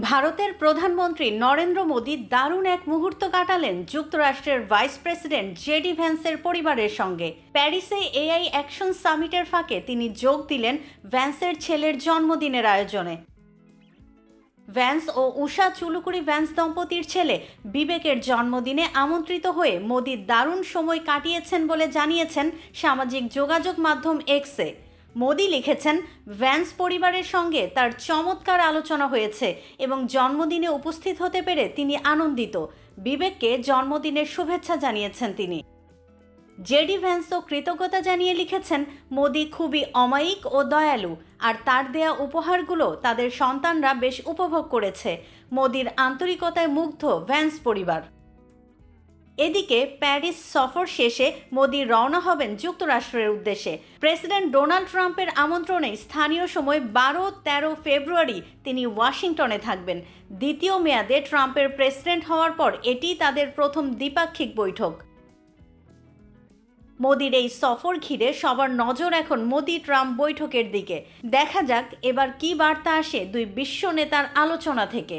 ভারতের প্রধানমন্ত্রী নরেন্দ্র মোদী দারুণ এক মুহূর্ত কাটালেন যুক্তরাষ্ট্রের ভাইস প্রেসিডেন্ট জেডি ভ্যান্সের পরিবারের সঙ্গে। প্যারিসে এআই অ্যাকশন সামিটের ফাঁকে তিনি যোগ দিলেন ভ্যান্সের ছেলের জন্মদিনের আয়োজনে। ভ্যান্স ও উষা চুলুকুড়ি ভ্যান্স দম্পতির ছেলে বিবেকের জন্মদিনে আমন্ত্রিত হয়ে মোদি দারুণ সময় কাটিয়েছেন বলে জানিয়েছেন সামাজিক যোগাযোগ মাধ্যম এক্সে। মোদি লিখেছেন, ভ্যান্স পরিবারের সঙ্গে তার চমৎকার আলোচনা হয়েছে এবং জন্মদিনে উপস্থিত হতে পেরে তিনি আনন্দিত। বিবেককে জন্মদিনের শুভেচ্ছা জানিয়েছেন তিনি। জেডি ভ্যান্সও কৃতজ্ঞতা জানিয়ে লিখেছেন, মোদি খুবই অমায়িক ও দয়ালু, আর তার দেয়া উপহারগুলো তাদের সন্তানরা বেশ উপভোগ করেছে। মোদির আন্তরিকতায় মুগ্ধ ভ্যান্স পরিবার। এদিকে প্যারিস সফর শেষে মোদি রওনা হবেন যুক্তরাষ্ট্রের উদ্দেশ্যে। প্রেসিডেন্ট ডোনাল্ড ট্রাম্পের আমন্ত্রণে স্থানীয় সময় বারো, তেরো ফেব্রুয়ারি তিনি ওয়াশিংটনে থাকবেন। দ্বিতীয় মেয়াদে ট্রাম্পের প্রেসিডেন্ট হওয়ার পর এটি তাদের প্রথম দ্বিপাক্ষিক বৈঠক। মোদির এই সফর ঘিরে সবার নজর এখন মোদি ট্রাম্প বৈঠকের দিকে। দেখা যাক এবার কি বার্তা আসে দুই বিশ্ব নেতার আলোচনা থেকে।